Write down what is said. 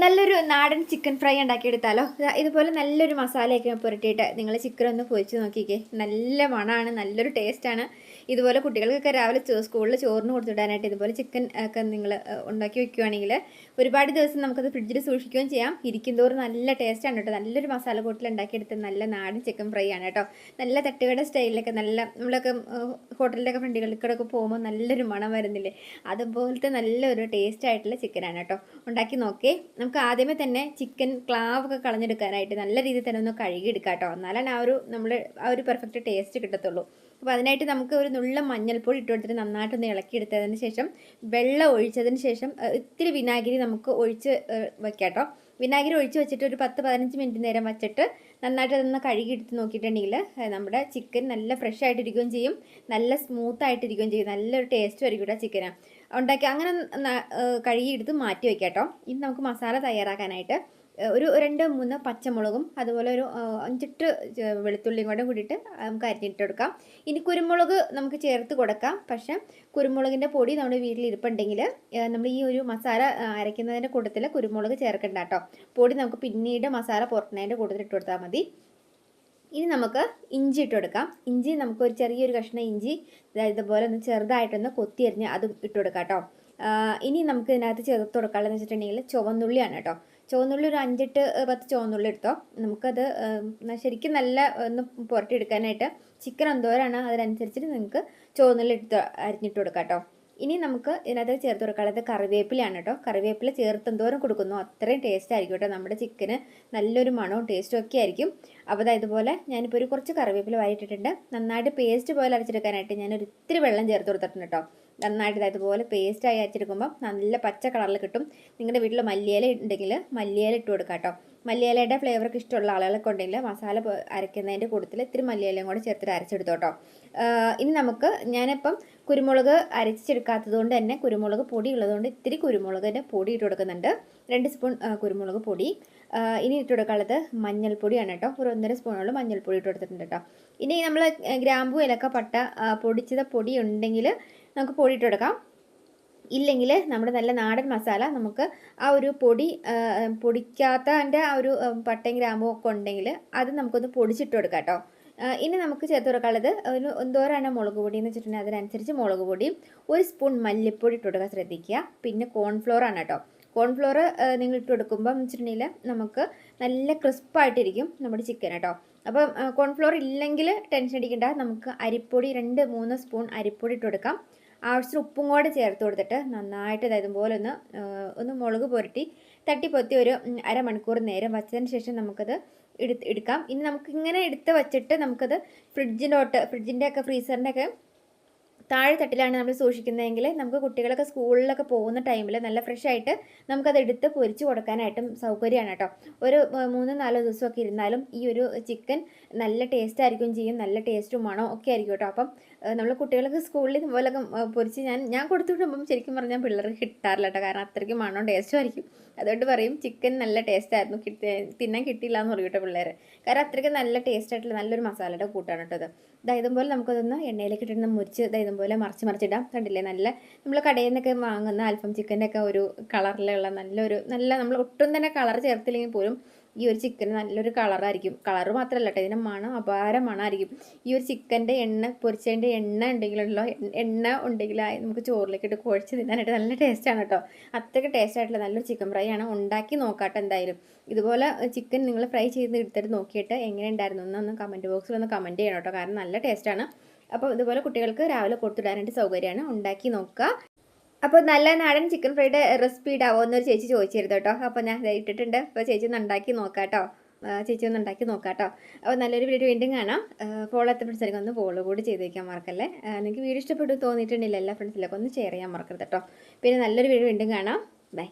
നല്ലൊരു നാടൻ chicken fry ഉണ്ടാക്കിയെടുത്താലോ? ഇതുപോലെ നല്ലൊരു മസാലയൊക്കെ പുരട്ടിയിട്ട് നിങ്ങൾ ചിക്കൻ ഒന്ന് പൊരിച്ച് നോക്കിക്കേ. നല്ല മണമാണ് നല്ലൊരു ടേസ്റ്റാണ് ഇതുപോലെ കുട്ടികൾക്കൊക്കെ രാവിലെ സ്കൂളിൽ ചോറിന് കൊടുത്തിടാനായിട്ട് ഇതുപോലെ ചിക്കൻ ഒക്കെ നിങ്ങൾ ഉണ്ടാക്കി വെക്കുകയാണെങ്കിൽ ഒരുപാട് ദിവസം നമുക്കത് ഫ്രിഡ്ജിൽ സൂക്ഷിക്കുകയും ചെയ്യാം. ഇരിക്കും തോറും നല്ല ടേസ്റ്റാണ് കേട്ടോ. നല്ലൊരു മസാല കൂട്ടിൽ ഉണ്ടാക്കിയെടുത്ത നല്ല നാടൻ ചിക്കൻ ഫ്രൈ ആണ് കേട്ടോ. നല്ല തട്ടുകട സ്റ്റൈലിലൊക്കെ നല്ല നമ്മളൊക്കെ ഹോട്ടലിലൊക്കെ ഫ്രണ്ടുകൾക്കൊക്കെ പോകുമ്പോൾ നല്ലൊരു മണം വരുന്നില്ലേ? അതുപോലത്തെ നല്ലൊരു ടേസ്റ്റ് ആയിട്ടുള്ള ചിക്കനാണ് കേട്ടോ. ഉണ്ടാക്കി നോക്കേ. നമുക്ക് ആദ്യമേ തന്നെ ചിക്കൻ ക്ലാവ് ഒക്കെ കളഞ്ഞെടുക്കാനായിട്ട് നല്ല രീതിയിൽ തന്നെ ഒന്ന് കഴുകിയെടുക്കാം കേട്ടോ എന്നാലാണ് ആ ഒരു നമ്മൾ ആ ഒരു പെർഫെക്റ്റ് ടേസ്റ്റ് കിട്ടത്തുള്ളൂ. അപ്പോൾ അതിനായിട്ട് നമുക്ക് ഒരു നുള്ള മഞ്ഞൾപ്പൊടി ഇട്ട് കൊടുത്തിട്ട് നന്നായിട്ടൊന്ന് ഇളക്കിയെടുത്തതിന് ശേഷം വെള്ളം ഒഴിച്ചതിന് ശേഷം ഇത്തിരി വിനാഗിരി നമുക്ക് ഒഴിച്ച് വയ്ക്കാം കേട്ടോ വിനാഗിരി ഒഴിച്ച് വെച്ചിട്ട് ഒരു പത്ത് പതിനഞ്ച് മിനിറ്റ് നേരം വച്ചിട്ട് നന്നായിട്ട് അതൊന്ന് കഴുകി എടുത്ത് നോക്കിയിട്ടുണ്ടെങ്കിൽ നമ്മുടെ ചിക്കൻ നല്ല ഫ്രഷ് ആയിട്ടിരിക്കുകയും ചെയ്യും. നല്ല സ്മൂത്ത് ആയിട്ടിരിക്കുകയും ചെയ്യും. നല്ലൊരു ടേസ്റ്റ് ആയിരിക്കും കേട്ടോ ചിക്കന് ഉണ്ടാക്കി അങ്ങനെ കഴുകിയെടുത്ത് മാറ്റി വെക്കാട്ടോ കേട്ടോ. ഇനി നമുക്ക് മസാല തയ്യാറാക്കാനായിട്ട് ഒരു രണ്ട് മൂന്ന് പച്ചമുളകും അതുപോലെ ഒരു അഞ്ചെട്ട് വെളുത്തുള്ളിയും കൂടെ കൂടിയിട്ട് നമുക്ക് അരിഞ്ഞിട്ട് കൊടുക്കാം ഇനി കുരുമുളക് നമുക്ക് ചേർത്ത് കൊടുക്കാം. പക്ഷേ കുരുമുളകിന്റെ പൊടി നമ്മുടെ വീട്ടിൽ ഇരിപ്പുണ്ടെങ്കിൽ നമ്മൾ ഈ ഒരു മസാല അരയ്ക്കുന്നതിന്റെ കൂട്ടത്തിൽ കുരുമുളക് ചേർക്കണ്ട കേട്ടോ. പൊടി നമുക്ക് പിന്നീട് മസാല പുറത്തുന്നതിന്റെ കൂട്ടത്തിൽ ഇട്ട് കൊടുത്താൽ മതി. ഇനി നമുക്ക് ഇഞ്ചി ഇട്ട് കൊടുക്കാം ഇഞ്ചി നമുക്ക് ഒരു ചെറിയൊരു കഷ്ണം ഇഞ്ചി ഇതുപോലെ ഒന്ന് ചെറുതായിട്ടൊന്ന് കൊത്തി അരിഞ്ഞ് അതും ഇട്ട് കൊടുക്കാം കേട്ടോ ഇനി നമുക്ക് ഇതിനകത്ത് ചേർത്ത് കൊടുക്കാമെന്ന് വെച്ചിട്ടുണ്ടെങ്കിൽ ചുവന്നുള്ളിയാണ് കേട്ടോ. ചുവന്നുള്ളി ഒരു അഞ്ചെട്ട് പത്ത് ചുവന്നുള്ളി എടുത്തോ. നമുക്കത് ശരിക്കും നല്ല ഒന്ന് പുരട്ടിയെടുക്കാനായിട്ട് ചിക്കൻ എന്തോരാണ് അതിനനുസരിച്ചിട്ട് നിങ്ങൾക്ക് ചുവന്നുള്ളി എടുത്ത് അരിഞ്ഞിട്ട് കൊടുക്കാം കേട്ടോ. ഇനി നമുക്ക് ഇതിനകത്ത് ചേർത്ത് കൊടുക്കാനുള്ളത് കറിവേപ്പിലയാണ് കേട്ടോ. കറിവേപ്പില ചേർത്ത് എന്തോരം കൊടുക്കുന്നു. അത്രയും ടേസ്റ്റ് ആയിരിക്കും കേട്ടോ. നമ്മുടെ ചിക്കന് നല്ലൊരു മണവും ടേസ്റ്റും ഒക്കെ ആയിരിക്കും. അപ്പോൾ അതായത് ഇതുപോലെ ഞാനിപ്പോൾ ഒരു കുറച്ച് കറിവേപ്പില വാരിയിട്ടിട്ടുണ്ട്. നന്നായിട്ട് പേസ്റ്റ് പോലെ അരച്ചെടുക്കാനായിട്ട് ഞാനൊരു ഇത്തിരി വെള്ളം ചേർത്ത് കൊടുത്തിട്ടുണ്ട് കേട്ടോ. നന്നായിട്ട് ഇതായത് പോലെ പേസ്റ്റായി അരച്ചെടുക്കുമ്പോൾ നല്ല പച്ച കളറിൽ കിട്ടും. നിങ്ങളുടെ വീട്ടിൽ മല്ലിയില ഉണ്ടെങ്കിൽ മല്ലിയില ഇട്ട് കൊടുക്കാം കേട്ടോ. മല്ലിയിലയുടെ ഫ്ലേവർക്ക് ഇഷ്ടമുള്ള ആളുകളൊക്കെ ഉണ്ടെങ്കിൽ മസാല അരയ്ക്കുന്നതിന്റെ കൂട്ടത്തിൽ ഇത്തിരി മല്ലിയിലയും കൂടെ ചേർത്തിട്ട് അരച്ചെടുത്തോട്ടോ ഇനി നമുക്ക് ഞാനിപ്പം കുരുമുളക് അരച്ചെടുക്കാത്തത് കൊണ്ട് തന്നെ കുരുമുളക് പൊടി ഉള്ളതുകൊണ്ട് ഇത്തിരി കുരുമുളകിന്റെ പൊടി ഇട്ട് കൊടുക്കുന്നുണ്ട്. രണ്ട് സ്പൂൺ കുരുമുളക് പൊടി. ഇനി ഇട്ട് കൊടുക്കാനുള്ളത് മഞ്ഞൾപ്പൊടിയാണ് കേട്ടോ ഒരു ഒന്നര സ്പൂണോളം മഞ്ഞൾപ്പൊടി ഇട്ട് കൊടുത്തിട്ടുണ്ട് കേട്ടോ ഇനി നമ്മൾ ഗ്രാമ്പു ഇലക്ക പട്ട പൊടിച്ചത പൊടി ഉണ്ടെങ്കിൽ നമുക്ക് പൊടി ഇട്ട് കൊടുക്കാം. ഇല്ലെങ്കിൽ നമ്മുടെ നല്ല നാടൻ മസാല നമുക്ക് ആ ഒരു പൊടി പൊടിക്കാത്തതിന്റെ ആ ഒരു പട്ടയും ഗ്രാമ്പും ഒക്കെ ഉണ്ടെങ്കിൽ അത് നമുക്കൊന്ന് പൊടിച്ചിട്ട് കൊടുക്കാം കേട്ടോ. ഇനി നമുക്ക് ചേർത്ത് കൊടുക്കാനുള്ളത് ഒരു എന്തോരാണ് മുളക് പൊടി എന്ന് വെച്ചിട്ടുണ്ടെങ്കിൽ അതിനനുസരിച്ച് മുളക് പൊടിയും ഒരു സ്പൂൺ മല്ലിപ്പൊടി ഇട്ട് കൊടുക്കാൻ ശ്രദ്ധിക്കുക. പിന്നെ കോൺഫ്ലോർ ആണ് കേട്ടോ. കോൺഫ്ലോർ നിങ്ങൾ ഇട്ട് കൊടുക്കുമ്പോൾ എന്ന് വെച്ചിട്ടുണ്ടെങ്കിൽ നമുക്ക് നല്ല ക്രിസ്പായിട്ടിരിക്കും നമ്മുടെ ചിക്കൻ കേട്ടോ. അപ്പം കോൺഫ്ലോർ ഇല്ലെങ്കിൽ ടെൻഷൻ അടിക്കേണ്ട. നമുക്ക് അരിപ്പൊടി രണ്ട് മൂന്ന് സ്പൂൺ അരിപ്പൊടി ഇട്ട് കൊടുക്കാം. ആവശ്യത്തിന് ഉപ്പും കൂടെ ചേർത്ത് കൊടുത്തിട്ട് നന്നായിട്ട് അതായത് പോലെ ഒന്ന് ഒന്ന് മുളക് പുരട്ടി തട്ടിപ്പൊത്തി ഒരു അരമണിക്കൂർ നേരം വച്ചതിന് ശേഷം നമുക്കത് എടുത്ത് എടുക്കാം. ഇനി നമുക്ക് ഇങ്ങനെ എടുത്ത് വച്ചിട്ട് നമുക്കത് ഫ്രിഡ്ജിലോട്ട് ഫ്രിഡ്ജിന്റെ ഒക്കെ ഫ്രീസറിന്റെ ഒക്കെ താഴെ തട്ടിലാണ് നമ്മൾ സൂക്ഷിക്കുന്നതെങ്കിൽ നമുക്ക് കുട്ടികളൊക്കെ സ്കൂളിലൊക്കെ പോകുന്ന ടൈമിൽ നല്ല ഫ്രഷ് ആയിട്ട് നമുക്കത് എടുത്ത് പൊരിച്ച് കൊടുക്കാനായിട്ടും സൗകര്യമാണ് കേട്ടോ. ഒരു മൂന്ന് നാലോ ദിവസമൊക്കെ ഇരുന്നാലും ഈ ഒരു ചിക്കൻ നല്ല ടേസ്റ്റ് ആയിരിക്കും ചെയ്യും നല്ല ടേസ്റ്റും മണവും ഒക്കെ ആയിരിക്കും കേട്ടോ. അപ്പം നമ്മൾ കുട്ടികൾക്ക് സ്കൂളിൽ ഇതുപോലൊക്കെ പൊരിച്ച് ഞാൻ ഞാൻ കൊടുത്തു വിടുമ്പം ശരിക്കും പറഞ്ഞാൽ പിള്ളേർക്ക് കിട്ടാറില്ല കേട്ടോ. കാരണം അത്രയ്ക്ക് മണവും ടേസ്റ്റും ആയിരിക്കും. അതുകൊണ്ട് പറയും ചിക്കൻ നല്ല ടേസ്റ്റ് ആയിരുന്നു. കിട്ടി തിന്നാൻ കിട്ടിയില്ല എന്ന് പറയും കേട്ടോ പിള്ളേർ കാരണം അത്രയ്ക്ക് നല്ല ടേസ്റ്റ് ആയിട്ടുള്ള നല്ലൊരു മസാലയുടെ കൂട്ടാണ് കേട്ടോ ഇത്. ഇതാ ഇതുപോലെ നമുക്കതൊന്ന് എണ്ണയിലേക്ക് ഇട്ടിട്ട് മുറിച്ച് ഇതായതും ഇതുപോലെ മറിച്ച് മറിച്ചിടാം. കണ്ടില്ലേ? നല്ല നമ്മൾ കടയിൽ നിന്നൊക്കെ വാങ്ങുന്ന അൽഫം ചിക്കന്റെ ഒക്കെ ഒരു കളറിലുള്ള നല്ലൊരു നല്ല നമ്മൾ ഒട്ടും തന്നെ കളർ ചേർത്തില്ലെങ്കിൽ പോലും ഈ ഒരു ചിക്കന് നല്ലൊരു കളറായിരിക്കും കളർ മാത്രമല്ല കേട്ടോ ഇതിന്റെ മണം അപാര മണമായിരിക്കും ഈ ഒരു ചിക്കന്റെ എണ്ണ പൊരിച്ചതിന്റെ എണ്ണ ഉണ്ടെങ്കിലുണ്ടല്ലോ എണ്ണ- ഉണ്ടെങ്കിൽ നമുക്ക് ചോറിലേക്ക് ഇട്ട് കുഴച്ച് തിന്നാനായിട്ട് നല്ല ടേസ്റ്റാണ് കേട്ടോ അത്രയ്ക്ക് ടേസ്റ്റ് ആയിട്ടുള്ള നല്ലൊരു ചിക്കൻ ഫ്രൈ ആണ്. ഉണ്ടാക്കി നോക്കാട്ടെ എന്തായാലും. ഇതുപോലെ ചിക്കൻ നിങ്ങൾ ഫ്രൈ ചെയ്ത് എടുത്തിട്ട് നോക്കിയിട്ട് എങ്ങനെ ഉണ്ടായിരുന്നു എന്നൊന്ന് കമന്റ് ബോക്സിൽ ഒന്ന് കമന്റ് ചെയ്യണം കേട്ടോ കാരണം നല്ല ടേസ്റ്റാണ് അപ്പോൾ ഇതുപോലെ കുട്ടികൾക്ക് രാവിലെ കൊടുത്തിടാനായിട്ട് സൗകര്യമാണ്. ഉണ്ടാക്കി നോക്കുക. അപ്പോൾ നല്ല നാടൻ ചിക്കൻ ഫ്രൈഡ് റെസിപ്പി ഇടാവോ എന്നൊരു ചേച്ചി ചോദിച്ചിരുന്നു കേട്ടോ. അപ്പോൾ ഞാൻ ഇട്ടിട്ടുണ്ട്. അപ്പോൾ ചേച്ചി ഒന്ന് ഉണ്ടാക്കി നോക്കാം കേട്ടോ ചേച്ചി ഒന്ന് ഉണ്ടാക്കി നോക്കാം കേട്ടോ അപ്പോൾ നല്ലൊരു വീഡിയോ വീണ്ടും കാണാം. ഫോളോ എത്ര ഫ്രണ്ട്സിലേക്ക് ഒന്ന് ഫോളോ കൂടി ചെയ്ത് വയ്ക്കാൻ മറക്കല്ലേ നിങ്ങൾക്ക് വീഡിയോ ഇഷ്ടപ്പെട്ടു തോന്നിയിട്ടുണ്ടെങ്കിൽ എല്ലാ ഫ്രണ്ട്സിലേക്ക് ഒന്ന് ഷെയർ ചെയ്യാൻ മറക്കരുത് കേട്ടോ പിന്നെ നല്ലൊരു വീഡിയോ വീണ്ടും കാണാം. ബൈ